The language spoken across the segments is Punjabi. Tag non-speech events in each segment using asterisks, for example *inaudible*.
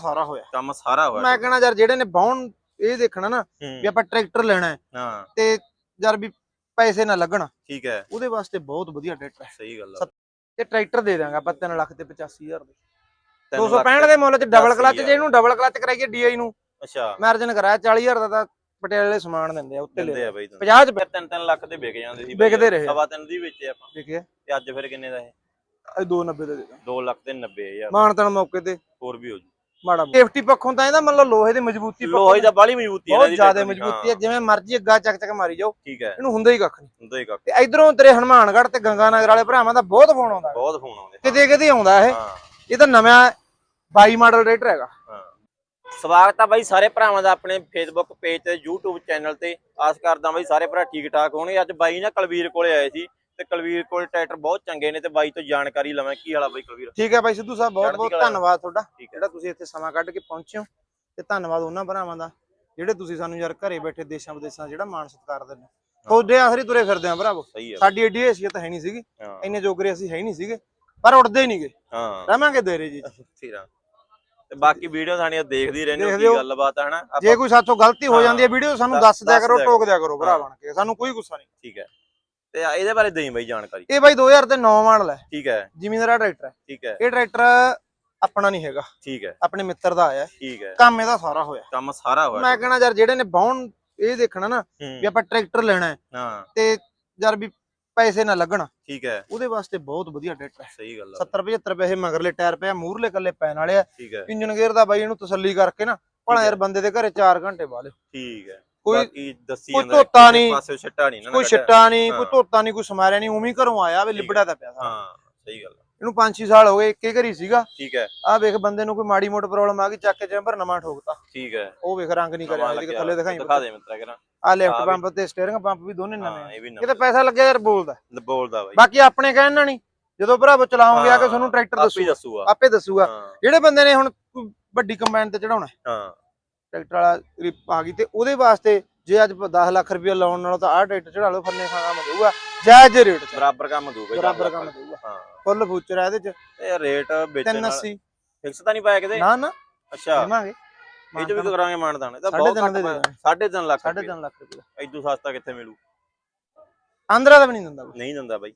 ਸਾਰਾ ਹੋਇਆ। ਕੰਮ ਸਾਰਾ ਹੋਇਆ ਮੈਂ ਕਹਣਾ ਯਾਰ ਜਿਹੜੇ ਨੇ ਬਾਉਣ ਇਹ ਦੇਖਣਾ ਨਾ ਹੂੰ, ਵੀ ਆਪਾਂ ਟਰੈਕਟਰ ਲੈਣਾ ਹੈ ਹਾਂ। ਤੇ ਯਾਰ ਵੀ ਪੈਸੇ ਨਾ ਲੱਗਣ। ਠੀਕ ਹੈ। ਉਹਦੇ ਵਾਸਤੇ ਬਹੁਤ ਵਧੀਆ ਟਰੈਕਟਰ ਹੈ। ਸਹੀ ਗੱਲ ਆ। ਸੱਤ- ਤੇ ਟਰੈਕਟਰ ਦੇ ਦਾਂਗੇ ਆਪਾਂ 3 ਲੱਖ ਤੇ 85000 ਦੇ। ਤਿੰਨ ਲੱਖ 265 ਦੇ ਮੁੱਲ ਚ ਡਬਲ ਕਲਚ 85,000 ਜੇ ਇਹਨੂੰ ਡਬਲ ਕਲਚ ਕਰਾਈਏ ਡੀਆਈ ਨੂੰ। ਅੱਛਾ। ਮਾਰਜਨ ਕਰਾਇਆ 40000 ਦਾ ਤਾਂ ਪਟਿਆਲੇ ਵਾਲੇ ਸਮਾਨ ਦਿੰਦੇ ਆ ਉੱਤੇ ਦਿੰਦੇ ਲੈ ਆ ਬਈ 50 ਚ ਫਿਰ 3-3 ਲੱਖ ਦੇ ਵਿਕ ਜਾਂਦੇ ਸੀ ਵਿਕਦੇ ਰਹੇ। ਸਵਾ ਤਿੰਨ ਦੀ ਵੇਚੇ ਆਪਾਂ। ਵਿਕਿਆ ਤੇ ਅੱਜ ਫਿਰ ਕਿੰਨੇ ਦਾ ਇਹ? ਇਹ 290 ਦੇ ਦੇ ਦਾਂਗੇ 2 ਲੱਖ ਤੇ 90000 ਮਾਨਤਨ ਮੌਕੇ ਤੇ। ਹੋਰ ਵੀ ਹੋ ਜੂ। ਮਾੜਾ ਸੇਫਟੀ ਪੱਖੋਂ ਤਾਂ ਇਹਦਾ ਮਤਲਬ ਲੋਹੇ ਦੀ ਮਜ਼ਬੂਤੀ ਪੱਖੋਂ ਲੋਹੇ ਦਾ ਬਾਲੀ ਮਜ਼ਬੂਤੀ ਹੈ ਬਹੁਤ ਜ਼ਿਆਦਾ ਮਜ਼ਬੂਤੀ ਹੈ। ਜਿਵੇਂ ਮਰਜ਼ੀ ਅੱਗਾ ਚੱਕ ਚੱਕ ਮਾਰੀ ਜਾਓ। ਠੀਕ ਹੈ। ਇਹਨੂੰ ਹੁੰਦਾ ਹੀ ਕੱਖ ਨਹੀਂ। ਹੁੰਦਾ ਹੀ ਕੱਖ ਤੇ ਇਧਰੋਂ ਤੇਰੇ ਹਨੂਮਾਨਗੜ੍ਹ ਤੇ ਗੰਗਾਨਗਰ ਵਾਲੇ ਭਰਾਵਾਂ ਦਾ ਬਹੁਤ ਫੋਨ ਆਉਂਦਾ। ਬਹੁਤ ਫੋਨ ਆਉਂਦੇ ਕਿਤੇ ਕਿਤੇ ਆਉਂਦਾ ਇਹ। ਇਹ ਤਾਂ ਨਵਾਂ 22 ਮਾਡਲ ਰੇਟਰ ਹੈਗਾ। ਹਾਂ। ਸਵਾਗਤ ਆ ਬਾਈ ਸਾਰੇ ਭਰਾਵਾਂ ਦਾ ਆਪਣੇ ਫੇਸਬੁੱਕ ਪੇਜ ਤੇ YouTube ਚੈਨਲ ਤੇ। ਆਸ ਕਰਦਾ ਬਾਈ ਸਾਰੇ ਭਰਾ ਠੀਕ ਠਾਕ ਹੋਣਗੇ। ਅੱਜ ਬਾਈ ਨਾ ਕੁਲਵੀਰ ਕੋਲੇ ਆਏ ਸੀ। ਤੇ ਕੁਲਵੀਰ ਕੋਲ ਟਰੈਕਟਰ ਬਹੁਤ ਚੰਗੇ ਨੇ ਤੇ ਬਾਈ ਤੋਂ ਜਾਣਕਾਰੀ ਲਵਾਂ ਕੀ ਹਾਲਾ ਬਾਈ ਕੁਲਵੀਰ? ਠੀਕ ਹੈ ਬਾਈ ਸਿੱਧੂ ਸਾਹਿਬ ਬਹੁਤ ਬਹੁਤ। ਧੰਨਵਾਦ ਤੁਹਾਡਾ ਜਿਹੜਾ ਤੁਸੀਂ ਇੱਥੇ ਸਮਾਂ ਕੱਢ ਕੇ ਪਹੁੰਚੇ ਹੋ ਤੇ ਧੰਨਵਾਦ ਉਹਨਾਂ ਭਰਾਵਾਂ ਦਾ ਜਿਹੜੇ ਤੁਸੀਂ ਸਾਨੂੰ ਯਾਰ ਘਰੇ ਬੈਠੇ ਦੇਸ਼ਾਂ ਵਿਦੇਸ਼ਾਂ ਜਿਹੜਾ ਮਾਣ ਸਤਿਕਾਰ ਦਿੰਦੇ ਤੁਹਾਡੇ ਆਖਰੀ ਤੁਰੇ ਫਿਰਦੇ ਆ ਭਰਾਵੋ। ਸਾਡੀ ਏਡੀ ਹੈਸੀਅਤ ਹੈ ਨਹੀਂ ਸੀਗੀ ਇੰਨੇ ਜੋਗਰੇ ਅਸੀਂ ਹੈ ਨਹੀਂ ਸੀਗੇ ਪਰ ਉੱਡਦੇ ਹੀ ਨਹੀਂਗੇ ਹਾਂ। ਰਵਾਂਗੇ ਦੇਰੇ ਜੀ। ਠੀਰਾ ਤੇ ਬਾਕੀ ਵੀਡੀਓ ਸਾਡੀਆਂ ਦੇਖਦੀ ਰਹਿੰਦੇ ਹੋ ਕੀ। ਗੱਲਬਾਤ ਹੈ ਹਨਾ? ਜੇ ਕੋਈ ਸਾਥੋਂ ਗਲਤੀ ਹੋ ਜਾਂਦੀ ਹੈ ਵੀਡੀਓ ਸਾਨੂੰ ਦੱਸ- ਦਿਆ ਕਰੋ ਟੋਕ ਦਿਆ ਕਰੋ ਭਰਾ ਹਾਂ। ਬਣ ਕੇ। ਸਾਨੂੰ ਕੋਈ ਗੁੱਸਾ ਨਹੀਂ। ਠੀਕ ਹੈ। ਤੇ ਇਹਦੇ ਬਾਰੇ ਦੇਈ ਬਾਈ ਜਾਣਕਾਰੀ। ਇਹ ਬਾਈ 2009 ਮਾਡਲ ਹੈ। ਠੀਕ ਹੈ। ਜ਼ਿਮੀਂਦਾਰਾ ਟਰੈਕਟਰ ਹੈ। ਠੀਕ ਹੈ। ਇਹ ਟਰੈਕਟਰ ਆਪਣਾ ਨਹੀਂ ਹੈਗਾ। ਠੀਕ ਹੈ। ਆਪਣੇ ਮਿੱਤਰ ਦਾ ਆਇਆ ਹੈ। ਠੀਕ ਹੈ। ਕੰਮ ਇਹਦਾ ਸਾਰਾ ਹੋਇਆ ਕੰਮ ਸਾਰਾ ਹੋਇਆ। ਮੈਂ ਕਹਣਾ ਯਾਰ ਜਿਹੜੇ ਨੇ ਬਾਉਣ ਇਹ ਦੇਖਣਾ ਨਾ ਹੂੰ, ਵੀ ਆਪਾਂ ਟਰੈਕਟਰ ਲੈਣਾ ਹੈ ਹਾਂ। ਤੇ ਯਾਰ ਵੀ ਪੈਸੇ ਨਾ ਲੱਗਣ। ਠੀਕ ਹੈ। ਉਹਦੇ ਵਾਸਤੇ ਬਹੁਤ ਵਧੀਆ ਟਰੈਕਟਰ ਹੈ। ਸਹੀ ਗੱਲ ਆ। 70 75 ਪੈਸੇ ਮਗਰਲੇ ਟਾਇਰ ਪਿਆ ਮੂਰਲੇ ਕੱਲੇ ਪੈਣ ਵਾਲੇ ਆ। ਹੈ। ਇੰਜਨ ਗੇਅਰ ਦਾ ਬਾਈ ਇਹਨੂੰ ਤਸੱਲੀ ਕਰਕੇ ਨਾ ਭਲਾ ਹੈ। ਯਾਰ ਬੰਦੇ ਦੇ ਘਰੇ 4 ਘੰਟੇ ਬਾਲੇ ਠੀਕ ਹੈ। ਕੋਈ ਬਾਕੀ ਦੱਸੀ ਕੋਈ ਜਾਂਦਾ ਧੋਤਾ ਕਿਸੇ ਨਹੀਂ, ਪਾਸੇ ਛੱਟਾ ਨਹੀਂ ਨਾ ਕੋਈ ਕੱਢਿਆ। ਛਿੱਟਾ ਨਹੀਂ ਕੋਈ ਹਾਂ। ਧੋਤਾ ਨਹੀਂ ਕੋਈ ਸਮਾਰਿਆ ਨਹੀਂ ਉਵੇਂ ਹੀ ਘਰੋਂ ਆਇਆ ਵੇ। ਲਿਬੜਾ ਤਾਂ ਪਿਆ ਸਾਰਾ। ਹਾਂ ਸਹੀ ਗੱਲ ਆ। ਇਹਨੂੰ 5-6 ਸਾਲ ਹੋ ਗਏ ਇੱਕੇ ਘਰੀ ਸੀਗਾ। ਠੀਕ ਹੈ। ਆਹ ਵੇਖ ਬੰਦੇ ਨੂੰ ਕੋਈ ਮਾੜੀ ਮੋਟ ਪ੍ਰੋਬਲਮ ਆ ਗਈ ਚੱਕ ਕੇ ਚੈਂਬਰ ਨਵਾਂ ਠੋਕਤਾ। ਠੀਕ ਹੈ। ਉਹ ਵੇਖ ਰੰਗ ਨਹੀਂ ਕਰਿਆ ਇਹਦੇ ਥੱਲੇ ਦਿਖਾਈ ਦਿਖਾ ਦੇ ਮਿੱਤਰਾ ਕਰਾਂ ਆ ਲੈਫਟ ਆਹ ਵੀ। ਪੰਪ ਤੇ ਸਟੀਅਰਿੰਗ ਪੰਪ ਵੀ ਦੋਨੇ ਨਵੇਂ ਹਾਂ ਆ ਇਹ ਵੀ ਇਹ ਨਵਾਂ। ਤਾਂ ਪੈਸਾ ਲੱਗਿਆ ਯਾਰ ਬੋਲਦਾ। ਬੋਲਦਾ ਬਾਈ। ਬਾਕੀ ਆਪਣੇ ਕਹਿਣ ਨਾਲ ਨਹੀਂ। ਜਦੋਂ ਭਰਾਵੋ ਚਲਾਉਂਗੇ ਆ ਕੇ ਤੁਹਾਨੂੰ ਟਰੈਕਟਰ ਆਪੇ ਦੱਸੂ ਦੱਸੂਗਾ। ਆਪੇ ਦੱਸੂਗਾ। ਹਾਂ। ਜਿਹੜੇ ਬੰਦੇ ਨੇ ਹੁਣ ਕੋਈ ਵੱਡੀ ਕੰਬਾਈਨ ਤੇ ਚੜਾਉਣਾ ਹਾਂ। ਟਰੈਕਟਰ ਵਾਲਾ ਰਿਪ ਆ ਗਈ ਤੇ ਉਹਦੇ ਵਾਸਤੇ ਜੇ ਅੱਜ 10 ਲੱਖ ਰੁਪਏ ਲਾਉਣ ਨਾਲੋਂ ਤਾਂ ਆਹ ਟਰੈਕਟਰ ਚੜਾ ਲਓ ਫੰਨੇ ਖਾਣਾ ਕੰਮ ਦੇਊਗਾ। ਜਾਇਜ਼ ਰੇਟ ਬਰਾਬਰ ਕੰਮ ਦੂ ਬਾਈ ਬਰਾਬਰ ਕੰਮ ਦੇਊਗਾ। ਹਾਂ। ਫੁੱਲ ਫੂਚਰ ਆ ਇਹਦੇ ਚ। ਇਹ ਰੇਟ ਵੇਚਣ ਨਾਲ 380 ਫਿਕਸ ਤਾਂ ਨਹੀਂ ਪਾਇਆ ਕਿਤੇ? ਨਾ ਨਾ। ਅੱਛਾ। ਦੇਵਾਂਗੇ। ਇਹ ਚ ਵੀ ਕਰਾਂਗੇ ਮਾਨਦਾਨ। ਇਹ ਤਾਂ ਬਹੁਤ ਘੱਟ ਦੇ ਪਾਇਆ। ਦੇਣਾ। ਸਾਢੇ ਤਿੰਨ ਲੱਖ ਸਾਢੇ ਰੁਪਏ। ਤਿੰਨ ਲੱਖ ਰੁਪਏ। ਐਦੂ ਸਸਤਾ ਕਿੱਥੇ ਮਿਲੂ? ਆਂਧਰਾ ਦਾ ਵੀ ਨਹੀਂ ਦਿੰਦਾ। ਨਹੀਂ ਦਿੰਦਾ ਬਾਈ।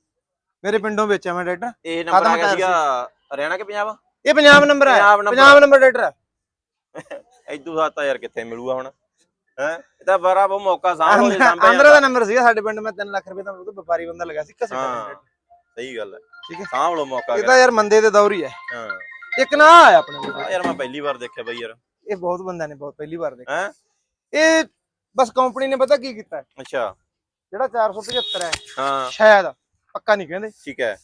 ਮੇਰੇ ਪਿੰਡੋਂ ਵੇਚਿਆ ਮੈਂ ਟਰੈਕਟਰ। ਇਹ ਨੰਬਰ ਆ ਗਿਆ ਸੀਗਾ ਹਰਿਆਣਾ ਕਿ ਪੰਜਾਬ? ਇਹ ਪੰਜਾਬ ਨੰਬਰ ਹੈ। ਪੰਜਾਬ ਨੰਬਰ ਟਰੈਕਟਰ ਹੈ। *laughs* ਐਦੂ ਸਸਤਾ ਯਾਰ ਕਿੱਥੇ ਮਿਲੂਗਾ ਹੁਣ? ਹੈ? ਇਹ ਤਾਂ ਬੜਾ ਬਹੁਤ ਮੌਕਾ ਸਾਂਭ ਲੋ ਸਾਂਭਿਆ ਆਂਧਰਾ ਦਾ ਨੰਬਰ ਸੀਗਾ ਸਾਡੇ ਪਿੰਡ ਮੈਂ 3 ਲੱਖ ਰੁਪਏ ਦਾ ਉਹ ਵਪਾਰੀ ਬੰਦਾ ਲਗਾ ਸੀ ਕਿਸੇ ਹਾਂ ਸਹੀ ਗੱਲ ਹੈ। ਠੀਕ ਹੈ। ਸਾਂਭ ਲੋ ਮੌਕਾ ਇਹ ਤਾਂ ਯਾਰ ਮੰਦੇ ਦੇ ਦੌਰ ਹੀ ਹੈ। ਹਾਂ। ਇੱਕ ਨਾ ਆਇਆ ਆਪਣੇ ਕੋਲ। ਯਾਰ ਮੈਂ ਪਹਿਲੀ ਵਾਰ ਦੇਖਿਆ ਬਾਈ ਯਾਰ। ਇਹ ਬਹੁਤ ਬੰਦਿਆਂ ਨੇ ਬਹੁਤ ਪਹਿਲੀ ਵਾਰ ਦੇਖਿਆ। ਹੈ? ਇਹ ਬਸ ਕੰਪਨੀ ਨੇ ਪਤਾ ਕੀ ਕੀਤਾ? ਹੈ? ਅੱਛਾ। ਜਿਹੜਾ 475 ਹੈ ਹਾਂ। ਸ਼ਾਇਦ ਪੱਕਾ ਨਹੀਂ ਕਹਿੰਦੇ। ਠੀਕ ਹੈ।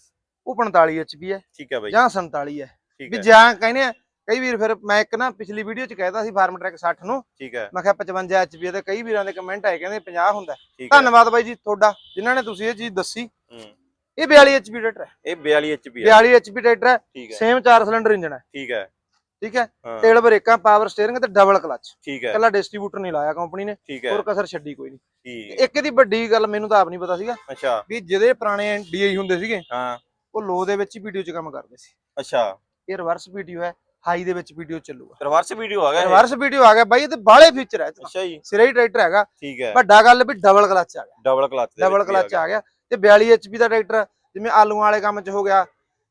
ਉਹ 45 ਐਚਪੀ ਹੈ ਠੀਕ ਹੈ ਬਾਈ। ਜਾਂ 47 ਹੈ। ਵੀ ਹੈ। ਜਾਂ ਕਹਿੰਦੇ ਆ ਕਈ ਵੀਰ ਫਿਰ ਮੈਂ ਇੱਕ ਨਾ ਪਿਛਲੀ ਵੀਡੀਓ ਚ ਕਹਿਤਾ ਸੀ ਫਾਰਮ ਟਰੈਕ 60 ਨੂੰ। ਠੀਕ ਹੈ। ਮੈਂ ਕਿਹਾ 55 ਐਚਪੀ ਤੇ ਕਈ ਵੀਰਾਂ ਦੇ ਕਮੈਂਟ ਆਏ ਕਹਿੰਦੇ 50 ਹੁੰਦਾ। ਧੰਨਵਾਦ ਬਾਈ ਜੀ ਤੁਹਾਡਾ ਜਿਨ੍ਹਾਂ ਨੇ ਤੁਸੀਂ ਇਹ ਚੀਜ਼ ਦੱਸੀ। ਇਹ 42 ਐਚਪੀ ਟਰੈਕਟਰ ਹੈ। ਇਹ 42 HP ਹੈ। 42 ਐਚਪੀ ਟਰੈਕਟਰ ਹੈ। ਸੇਮ 4 ਸਿਲੰਡਰ ਇੰਜਨ ਹੈ। ਠੀਕ ਹੈ। ਠੀਕ ਹੈ। ਤੇਲ ਬ੍ਰੇਕਾਂ ਪਾਵਰ ਸਟੀਅਰਿੰਗ ਤੇ ਡਬਲ ਕਲਚ ਠੀਕ ਹੈ। ਕੱਲਾ ਡਿਸਟ੍ਰੀਬਿਊਟਰ ਨਹੀਂ ਲਾਇਆ ਕੰਪਨੀ ਨੇ। ਹੋਰ ਕਸਰ ਛੱਡੀ ਕੋਈ ਨਹੀਂ। ਠੀਕ ਇੱਕ ਇਹਦੀ ਵੱਡੀ ਗੱਲ ਮੈਨੂੰ ਤਾਂ ਆਪ ਨਹੀਂ ਪਤਾ ਸੀਗਾ ਅੱਛਾ। ਵੀ ਜਿਹਦੇ ਪੁਰਾਣੇ ਡੀਆਈ ਹੁੰਦੇ ਸੀਗੇ ਹਾਂ। ਉਹ ਲੋ ਦੇ ਵਿੱਚ ਹੀ ਵੀਡੀਓ 'ਚ ਕੰਮ ਕਰਦੇ ਸੀ। ਅੱਛਾ। ਇਹ ਰਿਵਰਸ ਵੀਡੀਓ ਹੈ। ਹਾਈ ਦੇ ਵਿੱਚ ਵੀਡੀਓ ਚੱਲੂਗਾ। ਰਿਵਰਸ ਵੀਡੀਓ ਆ ਗਿਆ? ਰਿਵਰਸ ਵੀਡੀਓ ਆ ਗਿਆ। ਬਾਈ ਇਹ ਤੇ ਬਾਹਲੇ ਫੀਚਰ ਹੈ 'ਚ ਤਾਂ। ਅੱਛਾ ਜੀ। ਸਿਰੇ ਹੀ ਟਰੈਕਟਰ ਹੈਗਾ। ਠੀਕ ਹੈ। ਵੱਡਾ ਗੱਲ ਵੀ ਡਬਲ ਕਲਚ ਆ ਗਿਆ। ਡਬਲ ਕਲਚ ਡਬਲ ਕਲਚ ਆ ਗਿਆ। ਤੇ 42 ਐਚਪੀ ਦਾ ਟਰੈਕਟਰ ਜਿਵੇਂ ਆਲੂਆਂ ਵਾਲੇ ਕੰਮ 'ਚ ਹੋ ਗਿਆ।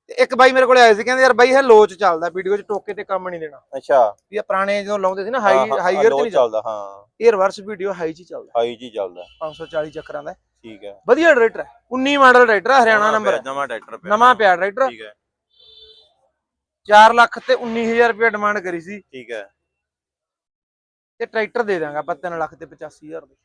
ਤੇ ਇੱਕ ਬਾਈ ਮੇਰੇ ਕੋਲੇ ਆਏ ਸੀ ਕਹਿੰਦੇ ਯਾਰ ਬਾਈ ਇਹ ਲੋ 'ਚ ਚੱਲਦਾ ਵੀਡੀਓ 'ਚ ਟੋਕੇ ਤੇ ਕੰਮ ਨਹੀਂ ਦੇਣਾ। ਅੱਛਾ। ਵੀ ਇਹ ਪੁਰਾਣੇ ਜਦੋਂ ਲਾਉਂਦੇ ਸੀ ਨਾ ਹਾਈ ਹਾਈ ਗੇਅਰ 'ਚ low ਨਹੀਂ ਚੱਲਦਾ ਹਾਂ। ਇਹ ਰਿਵਰਸ ਵੀਡੀਓ ਹਾਈ 'ਚ ਚੱਲਦਾ। ਹਾਈ ਜੀ ਚੱਲਦਾ। 540 ਚੱਕਰਾਂ ਦਾ। ਠੀਕ ਹੈ। ਵਧੀਆ ਟਰੈਕਟਰ ਹੈ। 19 ਮਾਡਲ ਟਰੈਕਟਰ ਹਰਿਆਣਾ ਨੰਬਰ ਨਵਾਂ ਟਰੈਕਟਰ ਨਵਾਂ ਪਿਆ ਟਰੈਕਟਰ ਠੀਕ ਹੈ। 4 ਲੱਖ ਤੇ 19000 ਰੁਪਏ ਡਿਮਾਂਡ ਕਰੀ ਸੀ। ਠੀਕ ਹੈ। ਤੇ ਟਰੈਕਟਰ ਦੇ ਦਾਂਗੇ ਆਪਾਂ 3 ਲੱਖ ਤੇ 85000 ਦੇ।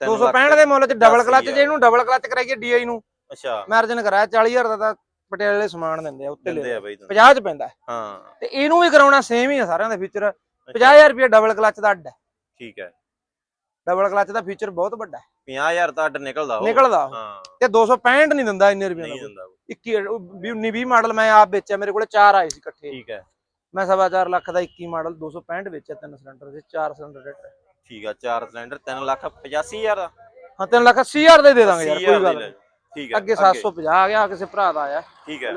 ਤਿੰਨ ਲੱਖ 265 ਦੇ ਮੁੱਲ ਚ ਡਬਲ ਕਲਚ 85,000 ਜੇ ਇਹਨੂੰ ਡਬਲ ਕਲਚ ਕਰਾਈਏ ਡੀਆਈ ਨੂੰ ਅੱਛਾ। ਮਾਰਜਨ ਕਰਾਇਆ 40000 ਦਾ ਤਾਂ ਪਟਿਆਲੇ ਵਾਲੇ ਸਮਾਨ ਦਿੰਦੇ ਆ ਉੱਤੇ ਦਿੰਦੇ ਲੈ ਆ। ਬਾਈ। ਤੁਹਾਨੂੰ। 50 ਚ ਪੈਂਦਾ। ਹੈ। ਤੇ ਇਹਨੂੰ ਵੀ ਕਰਾਉਣਾ ਸੇਮ ਹੀ ਆ ਸਾਰਿਆਂ ਦਾ ਫੀਚਰ 50000 ਰੁਪਏ ਡਬਲ ਕਲਚ ਦਾ ਅੱਡ ਹੈ। ਠੀਕ ਹੈ। ਡਬਲ ਕਲਚ ਦਾ ਫੀਚਰ ਬਹੁਤ ਵੱਡਾ ਹੈ। 50000 ਤਾਂ ਅੱਡ ਨਿਕਲਦਾ ਉਹ ਨਿਕਲਦਾ। ਹਾਂ। ਤੇ 265 ਨਹੀਂ ਦਿੰਦਾ ਇੰਨੇ ਰੁਪਏ ਨਹੀਂ ਦਾ ਦਿੰਦਾ ਉਹ। 21 19 20 ਮਾਡਲ ਮੈਂ ਆਪ ਵੇਚਿਆ ਮੇਰੇ ਕੋਲੇ 4 ਆਏ ਸੀ ਇਕੱਠੇ। ਠੀਕ ਹੈ। ਮੈਂ ਸਵਾ ਚਾਰ ਲੱਖ ਦਾ 21 ਮਾਡਲ 265 ਵੇਚਿਆ ਤਿੰਨ ਸਿਲੰਡਰ ਦੇ 4 ਸਿਲੰਡਰ ਟਰੈਕਟਰ ਠੀਕ ਆ ਚਾਰ ਸਿਲੰਡਰ 3 ਲੱਖ 85000 ਦਾ। ਹਾਂ 3 ਲੱਖ 80000 ਦੇ ਦੇ ਦਾਂਗੇ ਯਾਰ 80,000 ਕੋਈ ਗੱਲ ਨਹੀਂ। ਠੀਕ ਹੈ ਅੱਗੇ 750 ਆ ਗਿਆ ਕਿਸੇ ਭਰਾ ਦਾ ਆਇਆ। ਠੀਕ ਹੈ।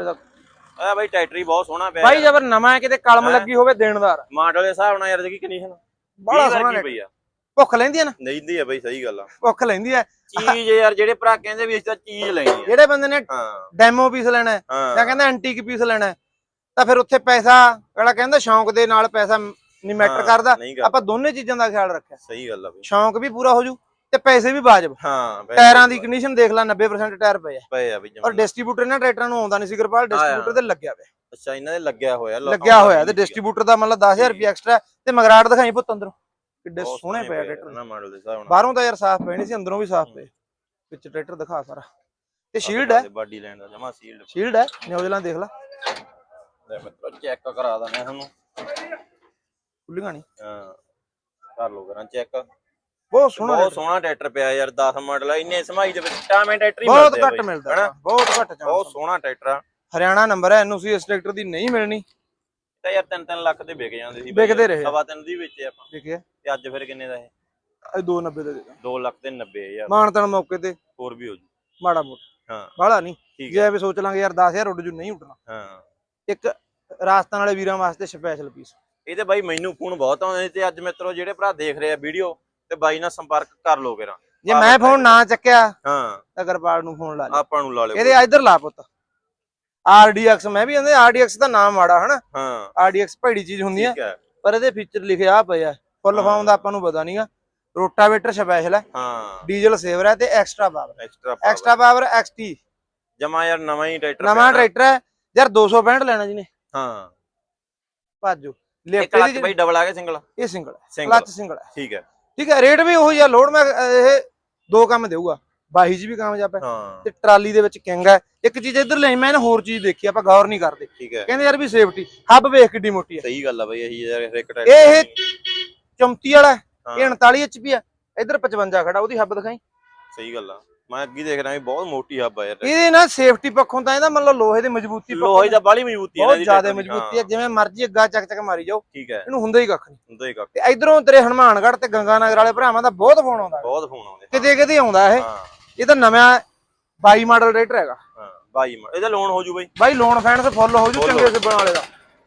ਆ ਬਾਈ ਟਰੈਕਟਰ ਬਹੁਤ ਸੋਹਣਾ ਪਿਆ ਬਾਈ ਜਬਰ ਨਵਾਂ ਹੈ ਕਿਤੇ ਕਲਮ? ਲੱਗੀ ਹੋਵੇ ਦੇਣਦਾਰ। ਮਾਡਲ ਦੇ ਹਿਸਾਬ ਨਾਲ ਯਾਰ ਦੇਖੀ ਕੰਡੀਸ਼ਨ ਬੜਾ ਸੋਹਣਾ ਪਈ ਆ? ਭੁੱਖ ਲੈਂਦੀ ਆ ਨਾ? ਨਹੀਂ ਆ ਬਾਈ ਸਹੀ ਗੱਲ ਆ। ਭੁੱਖ ਲੈਂਦੀ ਆ। ਚੀਜ਼ ਯਾਰ ਜਿਹੜੇ ਭਰਾ ਕਹਿੰਦੇ ਵੀ ਅਸੀਂ ਤਾਂ ਚੀਜ਼ ਲੈਣੀ ਆ। ਜਿਹੜੇ ਬੰਦੇ ਨੇ ਡੈਮੋ ਪੀਸ ਲੈਣਾ ਹੈ ਜਾਂ ਕਹਿੰਦਾ ਐਂਟੀਕ ਪੀਸ ਲੈਣਾ ਹੈ, ਤਾਂ ਫਿਰ ਉੱਥੇ ਪੈਸਾ ਜਿਹੜਾ ਕਹਿੰਦਾ ਸ਼ੌਂਕ ਦੇ ਨਾਲ ਪੈਸਾ ਨਹੀਂ ਮੈਟਰ ਕਰਦਾ। ਆਪਾਂ ਦੋਨੇ ਚੀਜ਼ਾਂ ਦਾ ਖਿਆਲ ਰੱਖਿਆ। ਸਹੀ ਗੱਲ ਆ ਬਾਈ। ਸ਼ੌਂਕ ਵੀ ਪੂਰਾ ਹੋ ਜੂ ਤੇ ਪੈਸੇ ਵੀ ਵਾਜਬ। ਹਾਂ ਟਾਇਰਾਂ ਦੀ ਕੰਡੀਸ਼ਨ ਦੇਖ ਲੈ 90% ਟਾਇਰ ਪਏ ਆ। ਪਏ ਆ ਬਈ ਔਰ ਡਿਸਟ੍ਰੀਬਿਊਟਰ ਇਹਨਾਂ ਟਰੈਕਟਰਾਂ ਨੂੰ ਆਉਂਦਾ ਨਹੀਂ ਸੀ ਕਿਰਪਾਲ ਡਿਸਟ੍ਰੀਬਿਊਟਰ ਤੇ ਲੱਗਿਆ ਹੋਇਆ ਅੱਛਾ ਇਹਨਾਂ ਦੇ ਲੱਗਿਆ ਹੋਇਆ ਲੱਗਿਆ ਹੋਇਆ ਤੇ। ਡਿਸਟ੍ਰੀਬਿਊਟਰ ਦਾ ਮਤਲਬ 10000 ਰੁਪਏ ਐਕਸਟਰਾ ਤੇ ਮਗਰਾੜ ਦਿਖਾਈ ਪੁੱਤ ਅੰਦਰੋਂ। ਕਿੱਡੇ ਸੋਹਣੇ ਪਏ ਟਰੈਕਟਰ। ਨਾ ਮਾਡਲ ਦੇ ਹਿਸਾਬ ਨਾਲ। ਬਾਹਰੋਂ ਤਾਂ ਯਾਰ ਸਾਫ਼ ਪਏ ਨਹੀਂ ਸੀ ਅੰਦਰੋਂ ਵੀ ਸਾਫ਼ ਪਏ। ਵਿੱਚ ਟਰੈਕਟਰ ਦਿਖਾ ਸਾਰਾ। ਤੇ ਸ਼ੀਲਡ ਹੈ? ਬਾਡੀ ਲੈਣ ਦਾ ਜਮਾ ਸ਼ੀਲਡ ਸ਼ੀਲਡ ਹੈ? ਨਿਊਜ਼ੀਲੈਂਡ ਦੇਖ ਲੈ। ਲੈ ਮਿੱਤਰੋ ਚੈੱਕ ਕਰਾ ਦਣਾ ਤੁਹਾਨੂੰ। ਖੁੱਲੀਆਂ ਨਹੀਂ? ਹਾਂ ਕਰ ਲੋ ਕਰਾਂ ਚੈੱਕ ਬਹੁਤ ਸੋਹਣਾ ਬਹੁਤ ਸੋਹਣਾ ਟਰੈਕਟਰ ਪਿਆ ਯਾਰ 10 ਮਾਡਲ ਇੰਨੇ ਸਮਾਈ ਦੇ ਵਿੱਚ ਟਾਵੇਂ ਟਰੈਕਟਰ ਹੀ ਬਹੁਤ ਘੱਟ ਮਿਲਦਾ ਬਹੁਤ ਘੱਟ ਬਹੁਤ ਸੋਹਣਾ ਟਰੈਕਟਰ ਆ। ਹਰਿਆਣਾ ਨੰਬਰ ਹੈ ਐਨਓਸੀ ਇਸ ਟਰੈਕਟਰ ਦੀ ਨਹੀਂ ਮਿਲਣੀ। ਤਾਂ ਯਾਰ 3-3 ਲੱਖ ਦੇ ਵਿਕ ਜਾਂਦੇ ਸੀ ਬਾਈ। ਵਿਕਦੇ। ਰਹੇ। ਸਵਾ ਤਿੰਨ ਦੀ ਵੇਚੇ ਆਪਾਂ। ਠੀਕ ਹੈ ਤੇ ਅੱਜ ਫਿਰ ਕਿੰਨੇ ਦਾ ਇਹ? ਇਹ 290 ਦੇ ਦੇ ਦਾਂ 2 ਲੱਖ ਤੇ 90 ਹਜ਼ਾਰ। ਮਾਨਤਨ ਮੌਕੇ ਤੇ। ਹੋਰ ਵੀ ਹੋ ਜੂ। ਮਾੜਾ ਮੋਟਾ। ਹਾਂ। ਬਾਹਲਾ ਨਹੀਂ ਠੀਕ ਜੇ ਐਵੇਂ ਸੋਚ ਲਾਂਗੇ ਯਾਰ 10000 ਉੱਡ ਜੂ ਨਹੀਂ ਉੱਡਣਾ। ਹਾਂ। ਇੱਕ ਰਾਜਸਥਾਨ ਵਾਲੇ ਵੀਰਾਂ ਵਾਸਤੇ ਸਪੈਸ਼ਲ ਪੀਸ ਇਹ ਤੇ ਬਾਈ ਮੈਨੂੰ ਫੋਨ ਬਹੁਤ ਆਉਂਦੇ ਨੇ ਤੇ ਅੱਜ ਮਿੱਤਰੋ ਜਿਹੜੇ ਭਰਾ ਦੇਖ ਰਹੇ ਆ ਵੀਡੀਓ ਤੇ ਬਾਈ ਨਾਲ ਸੰਪਰਕ ਕਰ ਲੋ ਕਿਰਾ ਜੇ ਮੈਂ ਫੋਨ ਨਾ ਚੱਕਿਆ ਹਾਂ। ਤਾਂ ਕਿਰਪਾਲ ਨੂੰ ਫੋਨ ਲਾ ਲਿਓ ਆਪਾਂ ਨੂੰ ਲਾ ਲਿਓ। ਇਹਦੇ ਇੱਧਰ ਲਾ ਪੁੱਤ। RDX ਮੈਂ ਵੀ ਕਹਿੰਦੇ RDX ਦਾ ਨਾਮ ਮਾੜਾ ਹਨਾ? ਹਾਂ। RDX ਭੈੜੀ ਚੀਜ਼ ਹੁੰਦੀ ਆ ਠੀਕ ਹੈ। ਪਰ ਇਹਦੇ ਫੀਚਰ ਲਿਖੇ ਆ ਪਏ ਆ। ਫੁੱਲ ਫਾਰਮ ਦਾ ਆਪਾਂ ਨੂੰ ਪਤਾ ਨਹੀਂਗਾ। ਰੋਟਾਵੇਟਰ ਸਪੈਸ਼ਲ ਹੈ ਹਾਂ। ਡੀਜ਼ਲ ਸੇਵਰ ਹੈ ਤੇ extra power extra extra power XT ਜਮਾ ਯਾਰ ਨਵਾਂ ਹੀ ਟਰੈਕਟਰ ਨਵਾਂ ਟਰੈਕਟਰ ਹੈ ਯਾਰ 265 ਲੈਣਾ ਜੀ ਨੇ ਹਾਂ। ਭਾਜੋ। ਲਿਫਟ ਦੀ ਬਾਈ ਡਬਲ ਆ ਗਿਆ ਸਿੰਗਲ ਇਹ ਸਿੰਗਲ ਹੈ ਕਲਚ ਸਿੰਗਲ ਹੈ ਠੀਕ ਹੈ। ਠੀਕ ਹੈ ਰੇਟ ਵੀ ਉਹੀ ਆ। ਲੋਡ ਮੈਂ ਇਹ ਦੋ ਕੰਮ ਦੇਊਗਾ। ਬਾਹੀ ਚ ਵੀ ਕਾਮਯਾਬ ਹੈ ਹਾਂ। ਤੇ ਟਰਾਲੀ ਦੇ ਵਿੱਚ ਕਿੰਗ ਹੈ। ਇੱਕ ਚੀਜ਼ ਇੱਧਰ ਲਈ ਮੈਂ ਨਾ ਹੋਰ ਚੀਜ਼ ਦੇਖੀ ਆਪਾਂ ਗੌਰ ਨਹੀਂ ਕਰਦੇ। ਠੀਕ ਹੈ। ਕਹਿੰਦੇ ਯਾਰ ਵੀ ਸੇਫਟੀ ਹੱਬ ਵੇਖ ਕਿੱਡੀ ਮੋਟੀ ਹੈ। ਸਹੀ ਗੱਲ ਆ ਬਾਈ ਇਹੀ ਯਾਰ ਇੱਕ ਇਹ ਟਰੈਕਟਰ 34 ਵਾਲਾ। ਇਹ 39 HP ਆ ਇੱਧਰ 55 ਖੜਾ ਉਹਦੀ ਹੱਬ ਦਿਖਾਈ। ਸਹੀ ਗੱਲ ਆ। ਮੈਂ ਅੱਗੇ ਦੇਖ ਰਿਹਾ ਵੀ ਬਹੁਤ ਮੋਟੀ ਹੱਬ ਆ ਯਾਰ। ਇਹਦੇ ਨਾਲ ਸੇਫਟੀ ਪੱਖੋਂ ਤਾਂ ਇਹਦਾ ਮਤਲਬ ਲੋਹੇ ਦੀ ਮਜ਼ਬੂਤੀ ਪੱਖੋਂ ਲੋਹੇ ਦਾ ਬਾਲੀ ਮਜ਼ਬੂਤੀ ਹੈ ਬਹੁਤ ਜ਼ਿਆਦਾ ਮਜ਼ਬੂਤੀ ਹੈ। ਜਿਵੇਂ ਮਰਜ਼ੀ ਅੱਗਾ ਚੱਕ ਚੱਕ ਮਾਰੀ ਜਾਓ ਠੀਕ ਹੈ। ਇਹਨੂੰ ਹੁੰਦਾ ਹੀ ਕੱਖ ਨਹੀਂ। ਹੁੰਦਾ ਹੀ ਕੱਖ। ਤੇ ਇਧਰੋਂ ਤੇਰੇ ਹਨੂਮਾਨਗੜ੍ਹ ਤੇ ਗੰਗਾਨਗਰ ਵਾਲੇ ਭਰਾਵਾਂ ਦਾ ਬਹੁਤ ਫੋਨ ਆਉਂਦਾ। ਬਹੁਤ ਫੋਨ ਆਉਂਦੇ ਕਿਤੇ ਕਿਤੇ ਆਉਂਦਾ ਇਹ। ਇਹ ਤਾਂ ਨਵਾਂ 22 ਮਾਡਲ ਰੇਟਰ ਹੈਗਾ। ਹਾਂ ਬਾਈ ਮ- ਇਹਦਾ ਲੋਨ ਹੋ ਜੂ ਬਾਈ ਬਾਈ ਲੋਨ ਫਾਈਨੈਂਸ ਫੁੱਲ ਹੋ ਜੂ ਚੰਗੇ ਸਿਬਣ ਵਾਲੇ ਦਾ।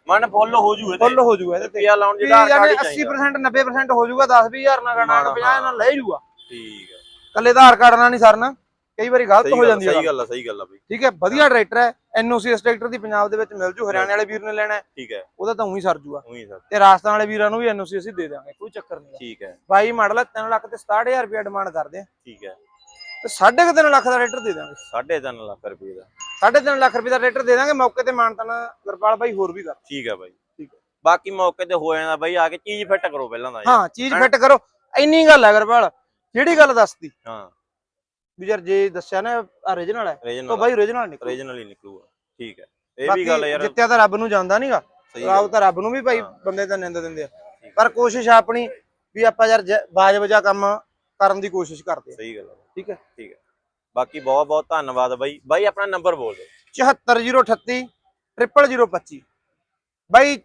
ਮਨ ਫੁੱਲ ਹੋ ਜੂ ਇਹਦੇ। ਫੁੱਲ ਹੋ ਜੂਗਾ ਇਹਦੇ ਤੇ। ਰੁਪਿਆ ਲਾਉਣ ਜਿਹੜਾ ਯਾਨੀ ਕਾਰਡ ਹੀ ਚਾਹੀਦਾ। 80% 90% ਹੋ ਜੂਗਾ 10 20000 ਨਾਲ ਗਣਾ ਮਾੜਾ, 50 ਨਾਲ ਲੈ ਜੂਗਾ ਠੀਕ ਹੈ ਕੱਲੇ ਆਧਾਰ ਕਾਰਡ ਨਾਲ ਨਹੀਂ ਸਰਨਾ। ਕਈ ਵਾਰੀ ਗਲਤ ਹੋ ਜਾਂਦੀ ਹੈ ਸਹੀ ਗੱਲ ਆ ਸਹੀ ਗੱਲ ਆ ਬਾਈ। ਠੀਕ ਹੈ ਵਧੀਆ ਟਰੈਕਟਰ ਹੈ। ਐਨਓਸੀ ਇਸ ਟਰੈਕਟਰ ਦੀ ਪੰਜਾਬ ਦੇ ਵਿੱਚ ਮਿਲ ਜੂ ਹਰਿਆਣੇ ਵਾਲੇ ਵੀਰ ਨੇ ਲੈਣਾ ਹੈ, ਠੀਕ ਹੈ। ਉਹਦਾ ਤਾਂ ਉਹੀ ਸਰ ਜੂਗਾ। ਉਹੀ ਸਰ ਤੇ ਰਾਜਸਥਾਨ ਵਾਲੇ ਵੀਰਾਂ ਨੂੰ ਵੀ ਐਨਓਸੀ ਅਸੀਂ ਦੇ ਦਾਂਗੇ ਕੋਈ ਚੱਕਰ ਨਹੀਂ ਠੀਕ ਹੈ। 22 ਮਾਡਲ ਹੈ 3 ਲੱਖ ਤੇ 67000 ਰੁਪਏ ਡਿਮਾਂਡ ਕਰਦੇ ਆ। ਠੀਕ ਹੈ। ਤੇ 3.5 ਲੱਖ ਦਾ ਟਰੈਕਟਰ ਦੇ ਦਾਂਗੇ 3.5 ਲੱਖ ਰੁਪਏ ਦਾ। 3.5 ਲੱਖ ਰੁਪਏ ਦਾ ਟਰੈਕਟਰ ਦੇ ਦਾਂਗੇ ਮੌਕੇ ਤੇ ਮਾਨਤਨ ਗੁਰਪਾਲ ਬਾਈ ਹੋਰ ਵੀ ਕਰ। ਠੀਕ ਹੈ ਬਾਈ। ਠੀਕ ਹੈ ਬਾਕੀ ਮੌਕੇ ਤੇ ਹੋ ਜਾਂਦਾ ਬਾਈ ਆ ਕੇ ਚੀਜ਼ ਫਿੱਟ ਕਰੋ ਪਹਿਲਾਂ ਦਾ ਯਾਰ। ਹਾਂ ਚੀਜ਼ ਫਿੱਟ ਕਰੋ। ਇੰਨੀ ਗੱਲ ਹੈ ਗੁਰਪਾਲ ਜਿਹੜੀ ਗੱਲ ਦੱਸਦੀ ਹਾਂ। ਵੀ ਯਾਰ ਜੇ ਦੱਸਿਆ ਨਾ origignal ਹੈ ਤਾਂ ਬਾਈ origignal ਨਿਕਲ। ਰੀਜਨਲ ਹੀ ਨਿਕਲੂਗਾ। ਠੀਕ ਹੈ ਇਹ ਵੀ ਗੱਲ ਯਾਰ। ਜਿੱਤਿਆ ਤਾਂ ਰੱਬ ਨੂੰ ਜਾਂਦਾ ਨਹੀਂਗਾ ਗੱਲ ਤਾਂ ਰੱਬ ਨੂੰ ਵੀ ਭਾਈ। ਬੰਦੇ ਤਾਂ ਨਿੰਦ ਦਿੰਦੇ ਆ। ਪਰ ਕੋਸ਼ਿਸ਼ ਆ ਆਪਣੀ ਵੀ ਆਪਾਂ ਯਾਰ ਬਾਜ ਵਜਾ ਕੰਮ ਕਰਨ ਦੀ ਕੋਸ਼ਿਸ਼ ਕਰਦੇ ਆ। ਸਹੀ ਗੱਲ ਆ। ਠੀਕ ਹੈ? ਠੀਕ ਹੈ। ਬਾਕੀ ਬਹੁਤ ਬਹੁਤ ਧੰਨਵਾਦ ਬਾਈ। ਬਾਈ ਆਪਣਾ ਨੰਬਰ ਬੋਲ ਦਿਓ। 74038 00025 ਬਾਈ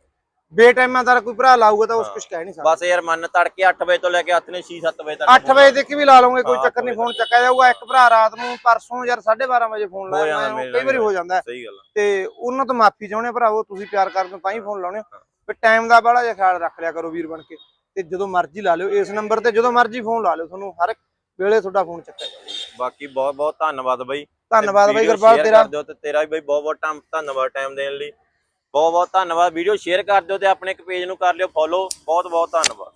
ਬੇ ਟਾਈਮਾਂ ਦਾ ਕੋਈ ਭਰਾ ਲਾਊਗਾ ਤਾਂ ਉਸ। ਕੁਝ ਕਹਿ ਨਹੀਂ ਸਕਦਾ। ਬਸ ਯਾਰ ਮੰਨ ਤੜਕੇ 8 ਵਜੇ ਤੋਂ ਲੈ ਕੇ ਹੱਥ ਨੇ 6-7 ਵਜੇ ਤੱਕ 8 ਵਜੇ ਤੱਕ ਵੀ ਲਾ ਲਓਗੇ ਕੋਈ ਚੱਕਰ ਨਹੀਂ ਫੋਨ ਚੱਕਿਆ ਜਾਊਗਾ। ਇੱਕ ਭਰਾ ਰਾਤ ਨੂੰ ਪਰਸੋਂ ਯਾਰ 12:30 ਵਜੇ ਫੋਨ ਲਾਇਆ ਕਈ ਵਾਰੀ ਹੋ ਜਾਂਦਾ। ਸਹੀ ਗੱਲ। ਤੇ ਉਹਨਾਂ ਤੋਂ ਮਾਫੀ ਚਾਹੁੰਦੇ ਆ ਭਰਾਵੋ ਤੁਸੀਂ ਪਿਆਰ ਕਰਦੇ ਹੋ ਤਾਂ ਹੀ ਫੋਨ ਲਾਉਣੇ ਵੀ ਟਾਈਮ ਦਾ ਬੜਾ ਜਿਹਾ ਖਿਆਲ ਰੱਖ ਲਿਆ ਕਰੋ ਵੀਰ ਬਣ ਕੇ। ਤੇ ਜਦੋਂ ਮਰਜ਼ੀ ਲਾ ਲਿਓ ਇਸ ਨੰਬਰ ਤੇ ਜਦੋਂ ਮਰਜ਼ੀ ਫੋਨ ਲਾ ਲਿਓ ਤੁਹਾਨੂੰ ਹਰ ਵੇਲੇ ਤੁਹਾਡਾ ਫੋਨ ਚੱਕਿਆ। ਬਾਕੀ ਬਹੁਤ ਬਹੁਤ ਧੰਨਵਾਦ ਬਾਈ। ਧੰਨਵਾਦ ਬਾਈ ਗੁਰਪਾਲ ਤੇਰਾ। ਕਰ ਦਿਓ ਤੇ ਤੇਰਾ ਵੀ ਬਾਈ ਬਹੁਤ ਬਹੁਤ ਧੰਨਵਾਦ ਟਾਈਮ ਦੇਣ ਲਈ। ਬਹੁਤ ਬਹੁਤ ਧੰਨਵਾਦ। ਵੀਡੀਓ ਸ਼ੇਅਰ ਕਰ ਦਿਓ ਤੇ ਆਪਣੇ ਇੱਕ ਪੇਜ ਨੂੰ ਕਰ ਲਿਓ। ਫੋਲੋ ਬਹੁਤ ਬਹੁਤ ਧੰਨਵਾਦ।